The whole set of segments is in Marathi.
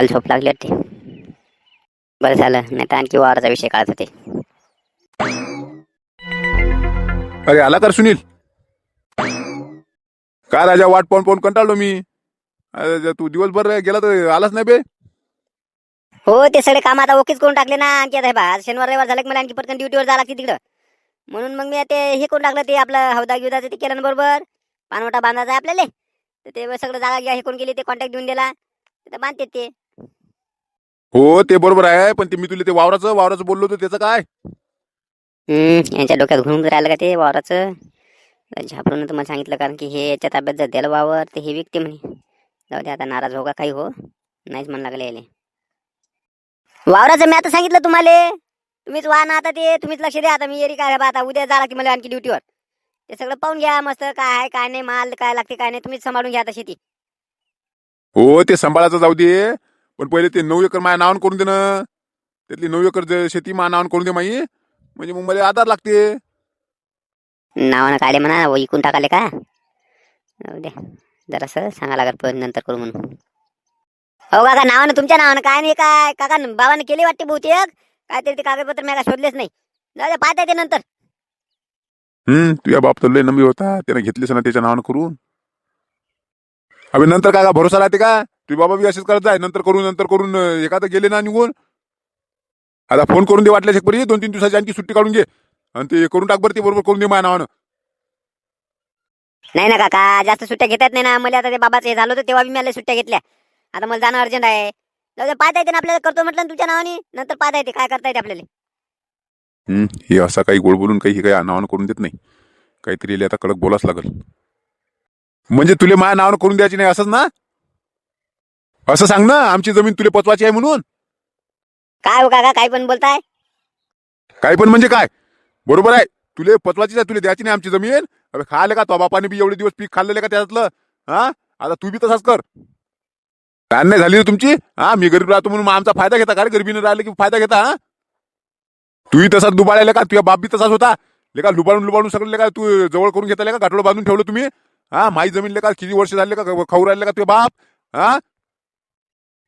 काल झोप लागली होती. बरं झालं नाही तर आणखी वावराचा विषय काढत होते. अरे आला तर सुनील. काय राजा वाट पाहून पाहून कंटाळलो मी. अरे, तू दिवसभर गेला तर आलाच नाही बे. हो ते सगळे काम आता ओकेच करून टाकले ना आणखी आता हे बा आज शनिवार रविवार झालं की मला आणखी पटकन ड्युटीवर जावं लागते तिकडं. म्हणून मग मी ते हे करून टाकलं ते आपलं हौदा गिवदाचं ते केलं ना बरोबर. पानवटा बांधायचा आहे आपल्याला. तर ते सगळं जागा घ्या हे करून गेले ते कॉन्टॅक्ट देऊन दिला. तर बांधते ते. हो ते बरोबर आहे पण ते मी तुला ते वावराचं वावराचं बोललो होतो त्याचं काय? हम्म, यांच्या डोक्यात घुमून राहिलं का ते वावराचं? झापडून तुम्हाला सांगितलं कारण की हे याच्या ताब्यात जर द्यायला वावर ते हे विकते म्हणे. जाऊ दे आता नाराज हो का काही हो. नाहीच म्हणू लागले याले. वावराचं मी आता सांगितलं तुम्हाला. तुम्हीच वा ना आता ते तुम्हीच लक्ष द्या आता मी येरी काय बा आता उद्या जा लागते मला आणखी ड्युटीवर ते सगळं पाहून घ्या मस्त काय आहे काय नाही माल काय लागते काय नाही तुम्हीच सांभाळून घ्या आता शेती. हो ते सांभाळायचं जाऊ दे. पण पहिले ते नऊ एकर माझ्या नावानं करून दे ना त्यातली नऊ एकर जे शेती माझ्या नावानं करून दे माई. म्हणजे मग मला आधार लागते. नावानं काढले म्हणा व इकून टाकाले का? जाऊ द्या जरासं सांगा लागत पण नंतर करू म्हणून. हो काका नावानं तुमच्या नावानं काय नाही काय? काका बाबाने केली वाटते बहुतेक. काहीतरी ते कागदपत्र मी काय शोधलेच नाही. जाऊ द्या पाहता ते नंतर. हम्म तुझ्या बाप तर लय नंबी होता. त्याने घेतलीस ना त्याच्या नावानं करून. अबे नंतर काय का भरोसा राहते का? तुझे बाबा बी असेच करत जाय नंतर करून नंतर करून एखादं गेले ना निघून. आता फोन करून दे वाटल्या शेकपरी दोन तीन दिवसाची आणखी सुट्टी काढून घे. आणि ते करून टाक बरं ते बरोबर करून दे माझ्या नावानं. नाही ना काका जास्त सुट्ट्या घेतात नाही ना. मला आता ते बाबाचं हे झालं होतं तेव्हा बी मला सुट्ट्या घेतल्या. आता मला जाणं अर्जंट आहे. जाऊ पाहता येते ना आपल्याला करतो म्हटलं तुमच्या नावाने. नंतर पाहता येते काय करता येते आपल्याला. हम्म, हे असा काही गोड बोलून काही हे काही नावानं करून देत नाही. काहीतरी याला आता कडक बोलाच लागल. म्हणजे तुले माझ्या नावानं करून द्यायची नाही असंच ना? असं सांग ना आमची जमीन तुले पचवायची आहे म्हणून. काय हो काका काय पण बोलताय? काय पण म्हणजे काय? बरोबर आहे. तुले पचवायचीच आहे तुले द्यायची नाही आमची जमीन. अबे खायला का तो? बापाने बी एवढे दिवस पीक खाल्लेलं का त्यातलं हा? आता तू बी तसाच कर. काय नाही झाली रे तुमची? हा मी गरीब राहतो म्हणून मग आमचा फायदा घेता का रे? गरिबीने राहिलं की फायदा घेता हा? तूही तसाच दुबाळायला का? तुझ्या बाप बी तसाच होता. लेका लुबाडून लुबाडून सगळं लेका तू जवळ करून घेतला का गाठोडं बांधून ठेवलं तुम्ही? हा माई जमीन लेका किती वर्ष झाले का? खाऊ राहिले का तुझे बाप? हा?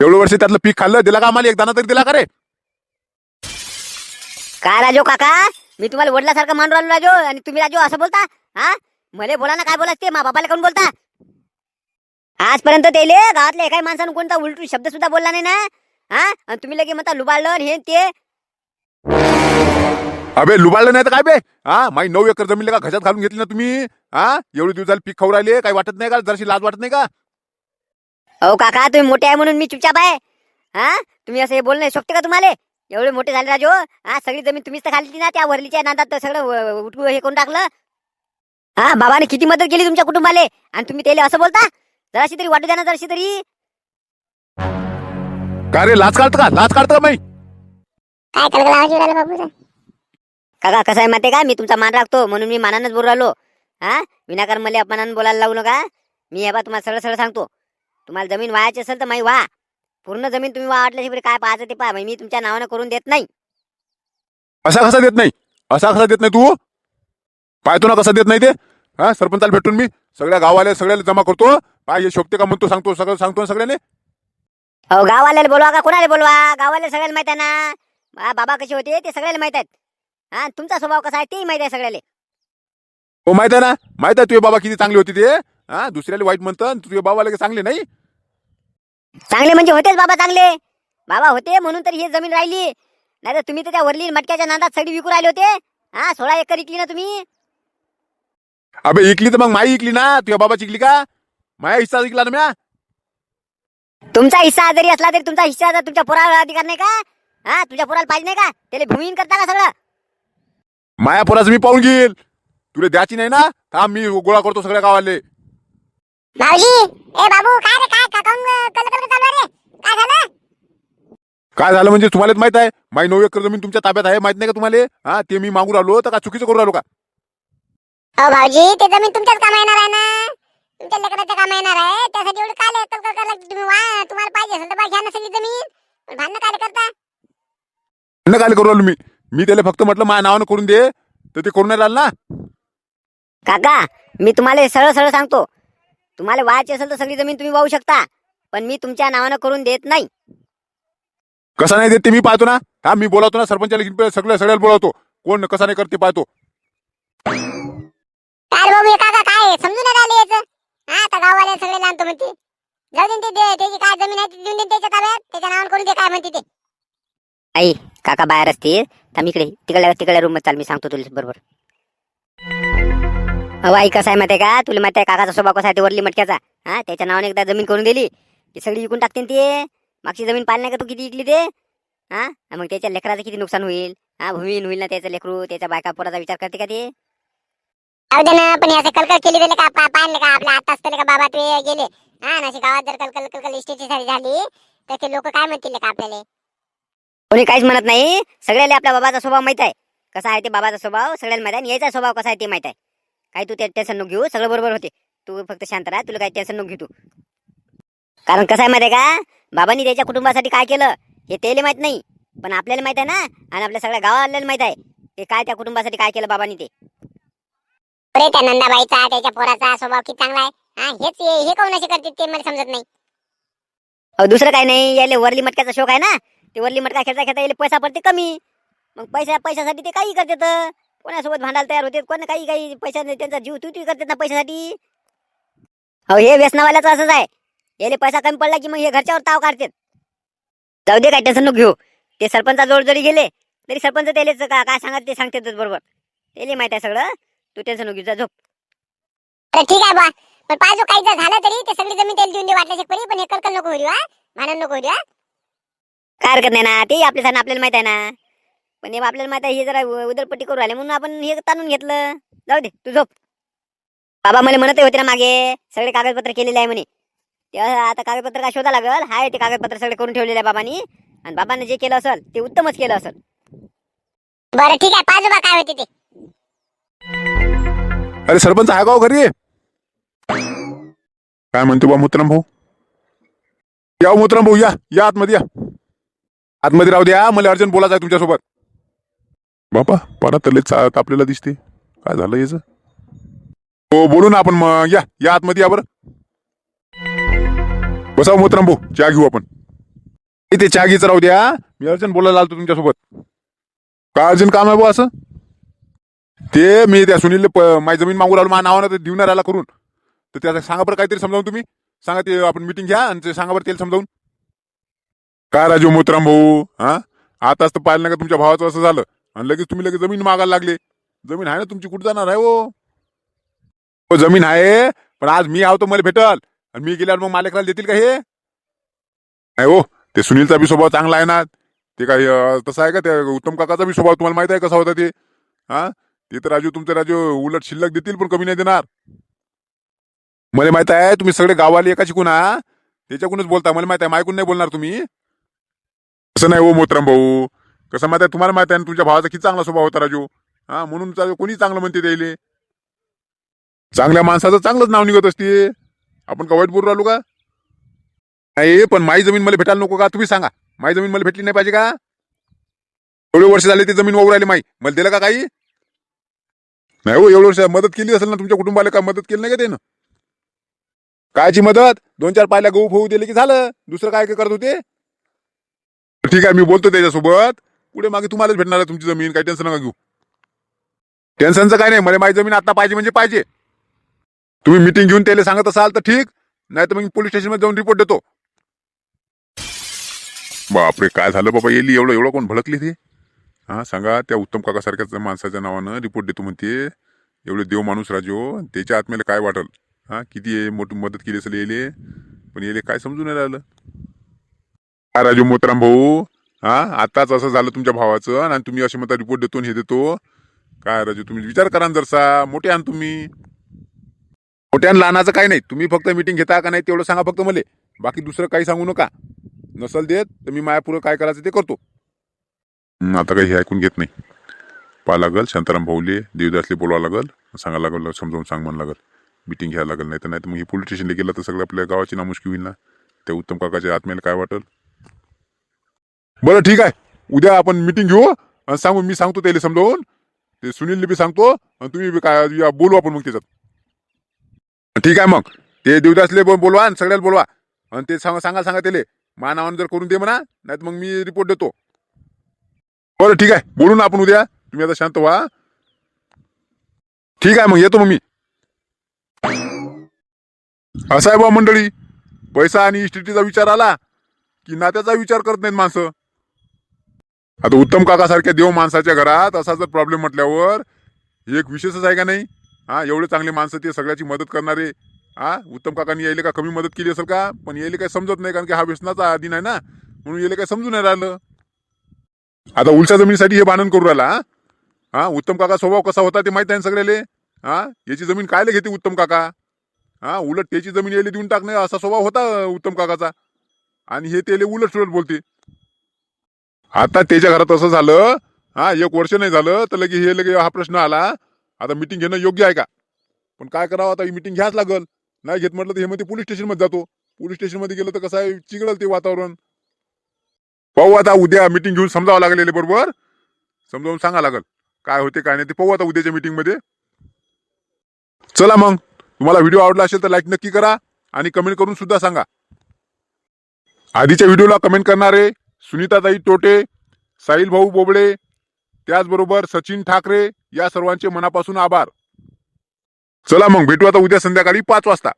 एवढं वर्ष त्यातलं पीक खाल्लं दिला का आम्हाला? एक दाना तरी दिला का रे? काय राजो काका? मी तुम्हाला वडिलासारखं मानून राहिलो राजो आणि तुम्ही राजो असं बोलता? हा? मले बोला ना काय बोलायचं ते? मा बापाला काऊन बोलता? आजपर्यंत तेले गावातल्या एकाही माणसानं कोणता उलटून शब्द सुद्धा बोलला नाही ना? हा? आणि तुम्ही लगे म्हणता लुबाडलं आणि हे ते? अबे लुबाडलं नाही तर काय बे? हा? माई नऊ एकर जमीन का घशात घालून घेतली ना तुम्ही? हा? एवढे दिवस झाले पीक खाऊ राहिले काही वाटत नाही का? जराशी लाज वाटत नाही का? अहो काका तुम्ही मोठे आहे म्हणून मी चुपचाप आहे. हा? तुम्ही असं हे बोलणं शोभते का तुम्हाला? एवढे मोठे झाले राजो. हा सगळी जमीन तुम्हीच तर खाल्ली ना त्या वरलीच्या नादात तर सगळं उठू हे करून टाकलं. हा बाबाने किती मदत केली तुमच्या कुटुंबाले? आणि तुम्ही त्याला असं बोलता? जराशी तरी वाटू द्या ना जराशी तरी. का रे लाच काढतं का? लाच काढतं का माई काय काका कसं आहे माहिती का? मी तुमचा मान राखतो म्हणून मी मानानच बोलू राहिलो. हा? विनाकारण मला अपमानानं बोलायला लावू नका. मी हे बा तुम्हाला सरळ सरळ सांगतो. तुम्हाला जमीन वायाची असेल तर माही वा पूर्ण जमीन तुम्ही वाटल्याशिवाय काय पाहायचं ते पहा मी तुमच्या नावानं करून देत नाही. असा कसा देत नाही? असा कसा देत नाही तू? पाहतो ना कसा देत नाही ते. हा सरपंचाला भेटून मी सगळ्या गावाला सगळ्याला जमा करतो. पाय हे शोभते का म्हणतो सांगतो सगळं सांगतो ना सगळ्याने अहो गावाल्याला बोलवा का? कोणाला बोलवा? गावाला सगळ्याला माहीत आहे ना. बा- बाबा कसे होते ते सगळ्याला माहीत आहेत. हा तुमचा स्वभाव कसा आहे तेही माहीत आहे सगळ्याला. हो माहीत आहे ना. माहीत आहे तुझे बाबा किती चांगले होते ते. हा दुसऱ्याला वाईट म्हणतं तुझे बाबा लगे चांगले नाही? चांगले म्हणजे होतेच बाबा चांगले. बाबा होते म्हणून तर ही जमीन राहिली. नाही तर तुम्ही तर त्या वरली मटक्याच्या नांदात सगळी विकू राहिले होते. हा सोळा एकर विकली ना तुम्ही. अबे इकली तर मग माई इकली ना. तुझ्या बाबाची इकली का? माया हिस्सा इकला ना म्या. तुमचा हिस्सा जरी असला तरी तुमचा हिस्सा तुमच्या पोराला अधिकार नाही का? हा तुझ्या पोराला पाहिजे नाही का? त्याला भूमिहीन करता का सगळं. माया पोराचं मी पाहून घेईल. तुला द्यायची नाही ना? थांब मी गोळा करतो सगळ्या गावाले. भाऊजी ए बाबू काय रे काय काकाऊन कल कल चालू आहे रे? काय झालं? काय झालं म्हणजे तुम्हालाच माहीत आहे? माई नऊ एकर जमीन तुमच्या ताब्यात आहे माहीत नाही का तुम्हाला? हा ते मी मागू राहिलो तर का? चुकीचं करू राहिलो का? अहो भाऊजी ते जमीन तुमच्याच काम येणार आहे ना? तुमच्या लेकराचं काम येणार आहे त्यासाठी एवढं काय कल कल लागते तुम्ही वा तुम्हाला पाहिजे असेल तर बा घ्या ना सगळी जमीन. पण भांडणं काय करता? न काय करू राहिलो मी? मी त्याला फक्त म्हटलं माझ्या नावानं करून दे. तर ते करून नाही राहिलं ना? काका मी तुम्हाला सरळ सरळ सांगतो. तुम्हाला वाहायची असेल तर सगळी जमीन तुम्ही वाहू शकता पण मी तुमच्या नावानं करून देत नाही. कसा नाही देत ते मी पाहतो ना? हा मी बोलावतो ना सरपंचाला घेऊन सगळ्या सगळ्याला बोलावतो. कोण कसा नाही करते पाहतो. काय रे बाबू काका काय समजून नाही राहिले याचं. हा आता गाववाले सगळे लांबतो म्हणते. जाऊ दे न ते दे- त्याची काय जमीन आहे ती देऊन दे त्याच्या ताब्यात. त्याच्या नावावर करून दे काय म्हणते ते. आई काका बाहेर असतील. थांब इकडे तिकडल्या तिकडल्या रूम चाल मी सांगतो तुला बरोबर. अहो आई कसं आहे माहिती का? तुला माहिती आहे काकाचा स्वभाव कसा आहे? ते वरली मटक्याचा. हा त्याच्या नावाने एकदा जमीन करून दिली. ती सगळी विकून टाकते ते. मागची जमीन पाहिली नाही का तू किती विकली ते? हा मग त्याच्या लेकराचं किती नुकसान होईल? हा भूमीन होईल ना त्याचं लेकरू. त्याच्या बायका पोराचा विचार करते का ते? जाऊ दे ना पण असं कलकल केली गेले का? पा- पाहिलं का आपल्या बाबा ते गेले? हा ना अशी गावात जर कलकल कलकल इस्टेटची सारी झाली तर ते लोक काय म्हणतील का आपल्याला? कोणी काहीच म्हणत नाही. सगळ्याला आपल्या बाबाचा स्वभाव माहीत आहे. कसा आहे ते बाबाचा स्वभाव? सगळ्याला माहीत आहे. आणि याचा स्वभाव कसा आहे ते माहीत आहे. काही तू ते टेन्शन नको घेऊ सगळं बरोबर होते. तू फक्त शांत राहा तुला काही टेन्शन नको घेऊ तू. कारण कसं आहे माहिती आहे का? बाबांनी त्याच्या कुटुंबासाठी काय केलं हे त्याला माहीत नाही. पण आपल्याला माहीत आहे ना आणि आपल्या सगळ्या गावाला माहीत आहे ते काय त्या कुटुंबासाठी काय केलं बाबांनी ते. अरे त्या नंदाबाईचा त्याच्या पोराचा स्वभाव किती चांगला आहे. हा हेच हे काऊन असे करतील ते मला समजत नाही. अहो दुसरं काही नाही याले वरली मटक्याचा शोक आहे ना. ते वरली मटका खेळता खेळता याले पैसा पडते कमी. मग पैसा पैशासाठी ते काही करतात कोणासोबत भांडायला तयार होते कोण काही काही पैसा त्यांचा जीव तुटी करतात ना पैशासाठी? हो हे व्यसनावाल्याचं असंच आहे. याले पैसा कमी पडला की मग हे घरच्यावर ताव काढतात. जाऊ दे काय टेन्शन नको घेऊ. ते सरपंचा जोड जरी गेले तरी सरपंच त्यालेच का काय सांगत ते सांगतातच बरोबर. त्याला माहीत आहे सगळं. तू टेन्शन नको घेऊ जा झोप. ठीक आहे बा पण पाहिजे काही जर झालं तरी ते सगळी जमीन त्याला देऊन दे वाटल्याचे परी पण हे कलकल नको होईल भांडण नको होईल काय हरकत नाही ना ते आपल्या आपल्याला माहीत आहे ना. पण हे आपल्याला माहीत आहे हे जरा उदरपट्टी करू राहिले. म्हणून आपण हे ताणून घेतलं. जाऊ दे तू झोप. बाबा मला म्हणत होते ना मागे सगळे कागदपत्र केलेले आहे म्हणे. ते आता कागदपत्र काय शोधा लागल? हाय ते कागदपत्र सगळे करून ठेवलेले आहे बाबांनी. आणि बाबांनी जे केलं असेल ते उत्तमच केलं असेल. बरं ठीक आहे. पाहिजे बा काय होते ते? अरे सरपंच आहे का हो घरी? काय म्हणतो बा मोतराम भाऊ? या हो मोतराम भाऊ या. या आतमध्ये या. आतमध्ये राहू द्या. मला अर्जंट बोलायचं आहे तुमच्यासोबत. बापा पारा तले तापलेला दिसते. काय झालं याच? हो बोलू ना आपण मग. या या आतमध्ये या बरं. बसा हो भाऊ चहा घेऊ आपण. ते चहा घ्यायचं राहू द्या. मी अर्जंट बोलायला आलतो तुमच्यासोबत. काय अर्जंट काम आहे भाऊ असं? ते मी त्या सुनील माझी जमीन मागू लागलो माझ्या नावानं ते देऊन राहिला करून. तर त्याला सांगा बरं काहीतरी समजावून तुम्ही. सांगा ते आपण मिटिंग घ्या आणि ते सांगा बरं त्याला समजावून. काय राजू मोतराम भाऊ हा? आताच तर पाहिलं नाही का तुमच्या भावाचं असं झालं. आणि लगेच तुम्ही लगेच जमीन मागायला लागले. जमीन आहे ना तुमची? कुठे जाणार आहे हो? हो जमीन आहे पण आज मी आहो तर मला भेटल. आणि मी गेल्यावर मग मालकाला देतील का हे? नाही हो ते सुनीलचा बी स्वभाव चांगला आहे ना. ते काय तसं आहे का? त्या उत्तम काकाचा बी स्वभाव तुम्हाला माहीत आहे कसा होता ते? हा? ते तर राजू तुमचं राजू उलट शिल्लक देतील पण कमी नाही देणार. मला माहीत आहे तुम्ही सगळे गावाले एका शिकून हा त्याच्याकडूनच बोलता मला माहीत आहे. मायकून नाही बोलणार तुम्ही. असं नाही हो मोतराम भाऊ. कसं माहिती आहे? तुम्हाला माहिती आहे ना तुमच्या भावाचा किती चांगला स्वभाव होता राजू? हा म्हणून चा- कोणी चांगलं म्हणते त्याले? चांगल्या माणसाचं चांगलंच नाव निघत असते. आपण का वाईट बोलू राहिलो का? नाही पण माई जमीन मला भेटायला नको का? तुम्ही सांगा. माई जमीन मला भेटली नाही पाहिजे का? एवढे वर्ष झाले ती जमीन वाहू राहिली माई. मला दिलं का काही? नाही हो एवढे वर्ष मदत केली असेल ना तुमच्या कुटुंबाला का मदत केली नाही का त्यानं? कायची मदत? दोन चार पायल्या गहू फोऊ दिले की झालं? दुसरं काय काय करत होते? ठीक आहे मी बोलतो त्याच्यासोबत. पुढे मागे तुम्हालाच भेटणार आहे तुमची जमीन. काही टेन्शन नका घेऊ. टेन्शनचं काय नाही. मला माझी जमीन आता पाहिजे म्हणजे पाहिजे. तुम्ही मिटिंग घेऊन त्याला सांगत असाल तर ठीक. नाही तर मग पोलीस स्टेशनमध्ये जाऊन रिपोर्ट देतो. बापरे काय झालं बाबा? येली एवढं एवढं कोण भडकली ते? हा सांगा. त्या उत्तम काकासारख्याच माणसाच्या नावानं रिपोर्ट देतो म्हणते. एवढे देव माणूस राजो. त्याच्या आत्म्याला काय वाटल? हा किती मोठी मदत केली असेल येले? पण येले काय समजून नाही राहिलं? काय राजू मोतराम भाऊ. हा? आताच असं झालं तुमच्या भावाचं आणि तुम्ही असे म्हणता रिपोर्ट देतो आणि हे देतो. काय राजू तुम्ही विचार करा ना जरसा. मोठे आण तुम्ही. मोठ्यान लहानाचं काही नाही. तुम्ही फक्त मिटिंग घेता का नाही तेवढं सांगा फक्त मला. बाकी दुसरं काही सांगू नका. नसल देत तर मी मायापुरं काय करायचं ते करतो. आता काही हे ऐकून घेत नाही. पाहा लागल शांताराम भाऊले देवदासले बोलावं लागल. सांगा लागल समजावून सांग म्हण लागल. मिटिंग घ्यायला लागल नाही तर नाही तर मग हे पोलीस स्टेशनला गेलं तर सगळं आपल्या गावाची नामुष्की होईल ना. त्या उत्तम काकाच्या आत्म्याला काय वाटल? बरं ठीक आहे. उद्या आपण मिटिंग घेऊ आणि सांगू मी सांगतो त्याला समजावून. ते सुनीलने बी सांगतो आणि तुम्ही बी काय या बोलू आपण मग त्याच्यात. ठीक आहे मग. ते देवदासले पण बोलवा आणि सगळ्याला बोलवा. आणि ते सांगा सांगा सांगा त्याले. मा नावानं जर करून दे म्हणा नाही मग मी रिपोर्ट देतो. बरं ठीक आहे. बोलू ना आपण उद्या. तुम्ही आता शांत व्हा. ठीक आहे मग येतो मग मी. असं आहे बा मंडळी. पैसा आणि इस्टेटीचा विचार आला की नात्याचा विचार करत नाहीत माणसं. आता उत्तम काका सारख्या देव माणसाच्या घरात असा जर प्रॉब्लेम म्हटल्यावर एक विशेषच आहे का नाही? हा एवढे चांगले माणसं ते सगळ्याची मदत करणारे. हा उत्तम काकांनी यायले का कमी मदत केली असेल का? पण यायले काही समजत नाही कारण की हा व्यसनाचा अधीन आहे ना. म्हणून यायला काही समजून नाही राहिलं. आता उलच्या जमिनीसाठी हे बांधण करू राहिला हा? उत्तम काका स्वभाव कसा होता ते माहीत आहे ना सगळ्याले? हा याची जमीन कायले घेते उत्तम काका? हा उलट त्याची जमीन यायला देऊन टाकणे असा स्वभाव होता उत्तम काकाचा. आणि हे त्याले उलट सुलट बोलते. आता त्याच्या घरात असं झालं हा एक वर्ष नाही झालं तर लगे हे लगे हा प्रश्न आला. आता मिटिंग घेणं योग्य आहे का? पण काय करावं आता? ही मिटिंग घ्याच लागल. नाही घेत म्हटलं तर हे मध्ये पोलीस स्टेशनमध्ये जातो. पोलीस स्टेशनमध्ये गेलं तर कसं आहे? चिघळल ते वातावरण. पाहू आता उद्या मिटिंग घेऊन समजावं लागलेले बरोबर? समजावून सांगा लागल. काय होते काय नाही ते पाहू आता उद्याच्या मीटिंगमध्ये चला मग. तुम्हाला व्हिडिओ आवडला असेल तर लाईक नक्की करा आणि कमेंट करून सुद्धा सांगा. आधीच्या व्हिडिओला कमेंट करणारे सुनीताताई टोटे साहिल भाऊ बोबडे त्याचबरोबर सचिन ठाकरे या सर्वांचे मनापासून आभार. चला मग भेटू आता उद्या संध्याकाळी पाच वाजता.